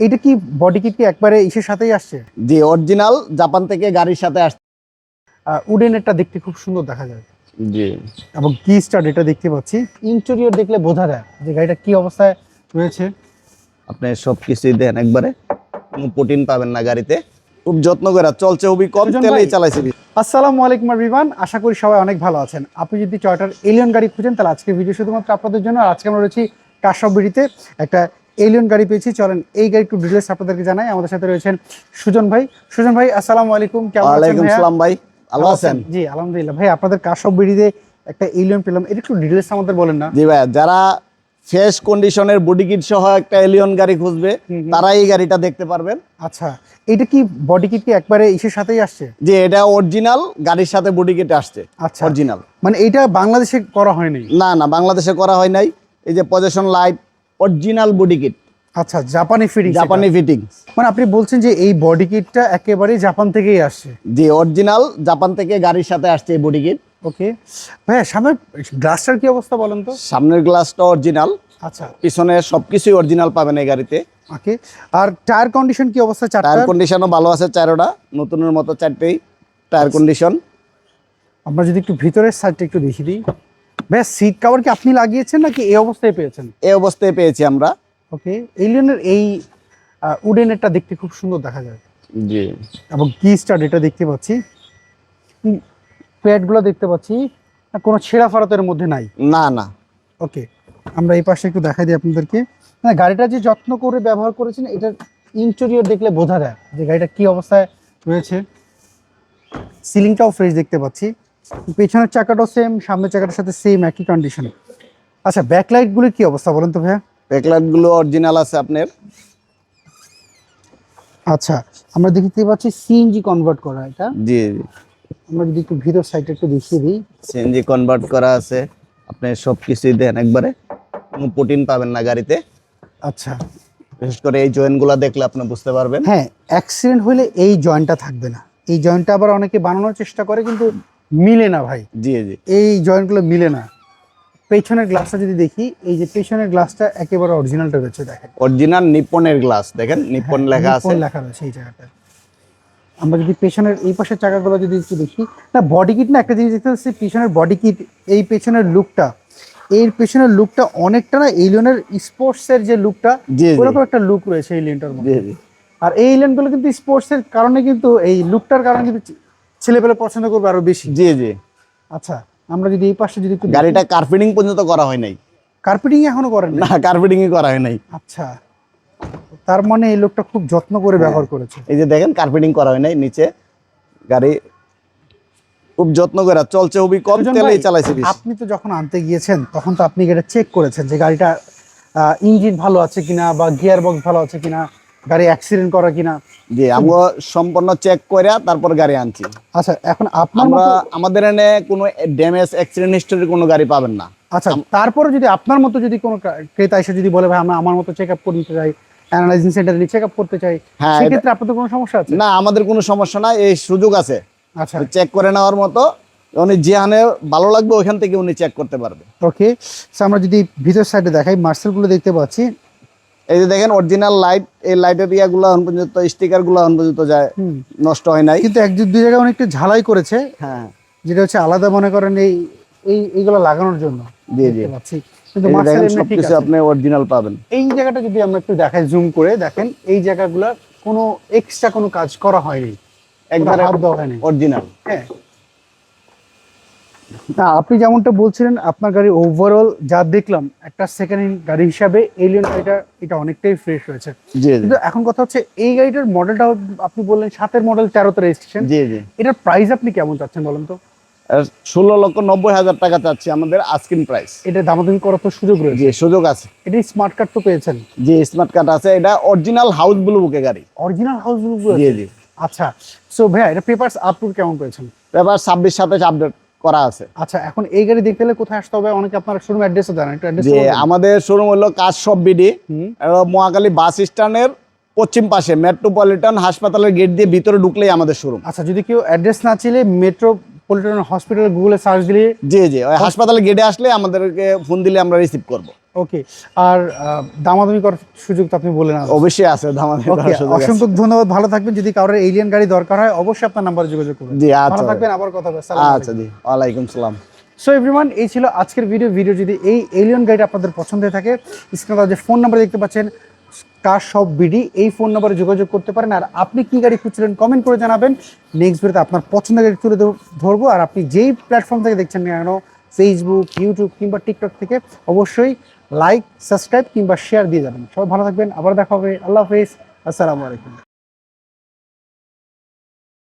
এটা কি body kit কি একবারে ইসের সাথেই আসছে? জি অরিজিনাল জাপান থেকে গাড়ির সাথে আসছে। উডেনেরটা দেখতে খুব সুন্দর দেখা যায়। জি। এবং কি স্টার এটা দেখতে পাচ্ছি। ইন্টেরিয়র দেখলে বোঝা যায় যে গাড়িটা কি অবস্থায় রয়েছে। আপনি সব কিছুই দেন একবারে। কোনো প্রোটিন পাবেন না গাড়িতে। খুব যত্ন করে চলছে খুবই কম তেলেই চালাইছে। আসসালামু আলাইকুম রিবান আশা করি সবাই অনেক ভালো আছেন। আপনি যদি টয়টার এলিয়ন গাড়ি খুঁজেন তাহলে আজকে ভিডিও শুধুমাত্র আপনাদের জন্য। আর আজকে আমরা রয়েছি কাশব বিড়িতে একটা এলিয়ন গাড়ি পেয়েছি। চলেন এই গাড়ি একটু ডিটেলস আপনাদেরকে জানাই। আমাদের সাথে রয়েছেন সুজন ভাই। সুজন ভাই আসসালামু আলাইকুম। কেমন আছেন ওয়ালাইকুম ভাইয়া? সালাম ভাই। ভালো আছেন? জি আলহামদুলিল্লাহ। ভাই আপনাদের কাশব বিড়িতে একটা এলিয়ন পেলাম। এটা একটু ডিটেলস আমাদের বলেন না। জি ভাই যারা ফ্রেশ কন্ডিশনের বডি কিট সহ একটা এলিয়ন গাড়ি খুঁজবে। তারা এই গাড়িটা দেখতে পারবেন। আচ্ছা এটা কি বডি কিট কি একবারে ইসের সাথেই আসছে? যে এটা অরিজিনাল গাড়ির সাথে বডি কিট আসছে। আচ্ছা। অরিজিনাল মানে এটা বাংলাদেশে করা হয়নি? না না বাংলাদেশে করা হয় নাই। এই যে position light original body kit আচ্ছা জাপানি ফিটিং জাপানি ফিটিং মানে আপনি বলছেন যে এই বডি কিটটা একেবারেই জাপান থেকেই আসছে জি অরিজিনাল জাপান থেকে গাড়ির সাথে আসছে এই বডি কিট ওকে। ভাইয়া সামনের গ্লাসটার কি অবস্থা বলেন তো? সামনের গ্লাসটা অরিজিনাল আচ্ছা। পিছনে সবকিছুই অরিজিনাল পাবেন এই গাড়িতে। ওকে। আর টায়ার কন্ডিশন কি অবস্থা চারটা টায়ার কন্ডিশনও ভালো আছে চারোটা। নতুনের মতো চারটেই টায়ার কন্ডিশন আমরা যদি একটু ভিতরের সাইডটা একটু দেখিয়ে দিই। ভাইয়া সিট কভার কি আপনি লাগিয়েছেন নাকি এই অবস্থায় পেয়েছেন? এই অবস্থায় পেয়েছি আমরা। ওকে এলিয়নের এই উডেনেরটা দেখতে খুব সুন্দর দেখা যায়। জি। এবং কি স্টার এটা দেখতে পাচ্ছি। প্যাডগুলো দেখতে পাচ্ছি না, কোনো ছেঁড়া এর মধ্যে নাই। না না। ওকে আমরা এই পাশে একটু দেখাই দিই আপনাদেরকে। না গাড়িটা যে যত্ন করে ব্যবহার করেছেন এটার ইন্টেরিয়র দেখলে বোঝা যায় যে গাড়িটা কি অবস্থায় রয়েছে। সিলিংটাও ফ্রেশ দেখতে পাচ্ছি। পেছনের চাকাটাও সেম সামনের চাকাটার সাথে সেম একই কন্ডিশন আচ্ছা ব্যাকলাইটগুলোর কি অবস্থা বলেন তো ভাইয়া? ব্যাকলাইটগুলো অরিজিনাল আছে আপনার। আচ্ছা আমরা দেখতে পাচ্ছি সিএনজি কনভার্ট করা এটা। জি জি। আমরা যদি একটু ভিতর সাইডটা একটু দেখিয়ে দিই। সিএনজি কনভার্ট করা আছে। আপনি সব কিছুই দেন একবারে। কোনো প্রোটিন পাবেন না গাড়িতে। আচ্ছা। বিশেষ করে এই জয়েন্টগুলো দেখলে আপনি বুঝতে পারবেন। হ্যাঁ অ্যাক্সিডেন্ট হলে এই জয়েন্টটা থাকবে না। এই জয়েন্টটা আবার অনেকে বানানোর চেষ্টা করে কিন্তু মিলে না ভাই। জি জি। এই জয়েন্টগুলো মিলে না। পেছনের গ্লাসটা যদি দেখি এই যে পেছনের গ্লাসটা একেবারে অরিজিনালটা রয়েছে দেখেন। অরিজিনাল নিপ্পনের গ্লাস দেখেন হ্যাঁ, লেখা আছে। লেখা রয়েছে এই জায়গাটায়। আমরা যদি পেছনের এই পাশের চাকাগুলো যদি একটু দেখি না বডি কিট না একটা জিনিস দেখতে পাচ্ছি পিছনের বডি কিট এই পেছনের লুকটা এর পেছনের লুকটা অনেকটা না এলিয়নের স্পোর্টসের যে লুকটা ওরকম একটা লুক রয়েছে এই লিনটার মধ্যে। জি। জি আর এই এলিয়েনগুলো কিন্তু স্পোর্টসের কারণে কিন্তু এই লুকটার কারণে কিন্তু ছেলেপেলে পছন্দ করবে আরও বেশি। জি জি। আচ্ছা আমরা যদি এই পাশে যদি একটু গাড়িটা কার্পেটিং পর্যন্ত করা হয় নাই। কার্পেটিং এখনও করেন না কার্পেটিংই করা হয় নাই। আচ্ছা তার মানে এই লোকটা খুব যত্ন করে ব্যবহার করেছে। এই যে দেখেন কার্পেটিং করা হয় নাই নিচে গাড়ি খুব যত্ন করে চলছে খুবই কম তেলেই চালাইছে। আপনি তো যখন আনতে গিয়েছেন তখন তো আপনি এটা চেক করেছেন যে গাড়িটা ইঞ্জিন ভালো আছে কিনা বা গিয়ার বক্স ভালো আছে কিনা। গাড়ি অ্যাক্সিডেন্ট করা কিনা? জি আমরা সম্পূর্ণ চেক করে তারপর গাড়ি আনছি। আচ্ছা এখন আপনার আমাদের এনে কোনো ড্যামেজ অ্যাক্সিডেন্ট হিস্টোরি কোনো গাড়ি পাবেন না। আচ্ছা তারপরে যদি আপনার মতো যদি কোনো ক্রেতা এসে যদি বলে ভাই আমরা আমার মতো চেক আপ করতে চাই অ্যানালাইজিং সেন্টারে চেক আপ করতে চাই হ্যাঁ, সেক্ষেত্রে আপনাদের কোনো সমস্যা আছে? না আমাদের কোনো সমস্যা নাই এই সুযোগ আছে। আচ্ছা। চেক করে নেওয়ার মতো উনি যেখানে ভালো লাগবে ওইখান থেকে উনি চেক করতে পারবে। ওকে আমরা যদি ভিতর সাইডে দেখাই মার্সেলগুলো দেখতে পাচ্ছি। এই যে দেখেন অরিজিনাল লাইট এই লাইটের ইয়াগুলো এখন পর্যন্ত স্টিকারগুলো এখন পর্যন্ত যায় নষ্ট হয় নাই। কিন্তু এক দুই জায়গায় অনেকটা ঝালাই করেছে। হ্যাঁ। যেটা হচ্ছে আলাদা মনে করেন এই এই এইগুলো লাগানোর জন্য। জি জি। কিন্তু সবকিছু আপনি অরিজিনাল পাবেন। এই জায়গাটা যদি আমরা একটু দেখাই জুম করে দেখেন এই জায়গাগুলো কোনো এক্সট্রা কোনো কাজ করা হয়নি। একবারে অরিজিনাল হ্যাঁ। না আপনি যেমনটা বলছিলেন আপনার গাড়ি ওভারঅল যা দেখলাম একটা সেকেন্ড হ্যান্ড গাড়ি হিসাবে এলিয়ন গাড়িটা এটা অনেকটাই ফ্রেশ হয়েছে। কিন্তু এখন কথা হচ্ছে এই গাড়িটার মডেলটা আপনি বললেন সাতের মডেল তেরোতে রেজিস্ট্রেশন জি জি। এটার প্রাইস আপনি কেমন চাচ্ছেন বলেন তো? ষোলো লক্ষ নব্বই হাজার টাকা চাচ্ছি আমাদের আস্কিন প্রাইস এটা দামাদামি করার তো সুযোগ রয়েছে। জি সুযোগ আছে। এটা স্মার্ট কার্ড তো পেয়েছেন। জি স্মার্ট কার্ড আছে। এটা অরিজিনাল হাউস ব্লু বুকে গাড়ি। অরিজিনাল হাউস জি জি। আচ্ছা। সো ভাইয়া এটা পেপারস আপলোড কেমন করেছেন এবার ছাব্বিশ সাতাশ আপডেট করা আছে। আচ্ছা এখন এই গাড়ি দেখতে গেলে কোথায় আসতে হবে? অনেকে আপনার শোরুম অ্যাড্রেসও জানেন একটু অ্যাড্রেস আমাদের শোরুম হলো কাজ সব বিডি মহাকালী বাস স্ট্যান্ডের পশ্চিম পাশে মেট্রোপলিটন হাসপাতালের গেট দিয়ে ভিতরে ঢুকলেই আমাদের শোরুম আচ্ছা যদি কেউ অ্যাড্রেস না চিলে মেট্রো পলিটন হসপিটাল গুগলে সার্চ দিলে জি জি ওই হাসপাতালের গেটে আসলে আমাদেরকে ফোন দিলে আমরা রিসিভ করব। ওকে আর দামাদামি করার সুযোগ তো আপনি বলে না অবশ্যই আছে ধামাদি ওকে অসংখ্য ধন্যবাদ। ভালো থাকবেন। যদি কারোর এলিয়ান গাড়ি দরকার হয় অবশ্যই আপনার নাম্বারে যোগাযোগ করবেন। জি ভালো আচ্ছা থাকবেন আবার কথা হবে। আচ্ছা জি। ওয়ালাইকুম সালাম। সো এভরিওয়ান এই ছিল আজকের ভিডিও ভিডিও যদি এই এলিয়ন গাড়িটা আপনাদের পছন্দ হয়ে থাকে স্ক্রিনে যে ফোন নাম্বার দেখতে পাচ্ছেন কার সব বিডি এই ফোন নাম্বারে যোগাযোগ করতে পারেন। আর আপনি কি গাড়ি খুঁজছিলেন কমেন্ট করে জানাবেন। নেক্সট ভিডিওতে আপনার পছন্দের গাড়ি তুলে ধরবো। আর আপনি যেই প্ল্যাটফর্ম থেকে দেখছেন না কেন ফেসবুক ইউটিউব কিংবা টিকটক থেকে অবশ্যই লাইক সাবস্ক্রাইব কিংবা শেয়ার দিয়ে যাবেন। সবাই ভালো থাকবেন আবার দেখা হবে। আল্লাহ হাফিজ। আসসালামু আলাইকুম।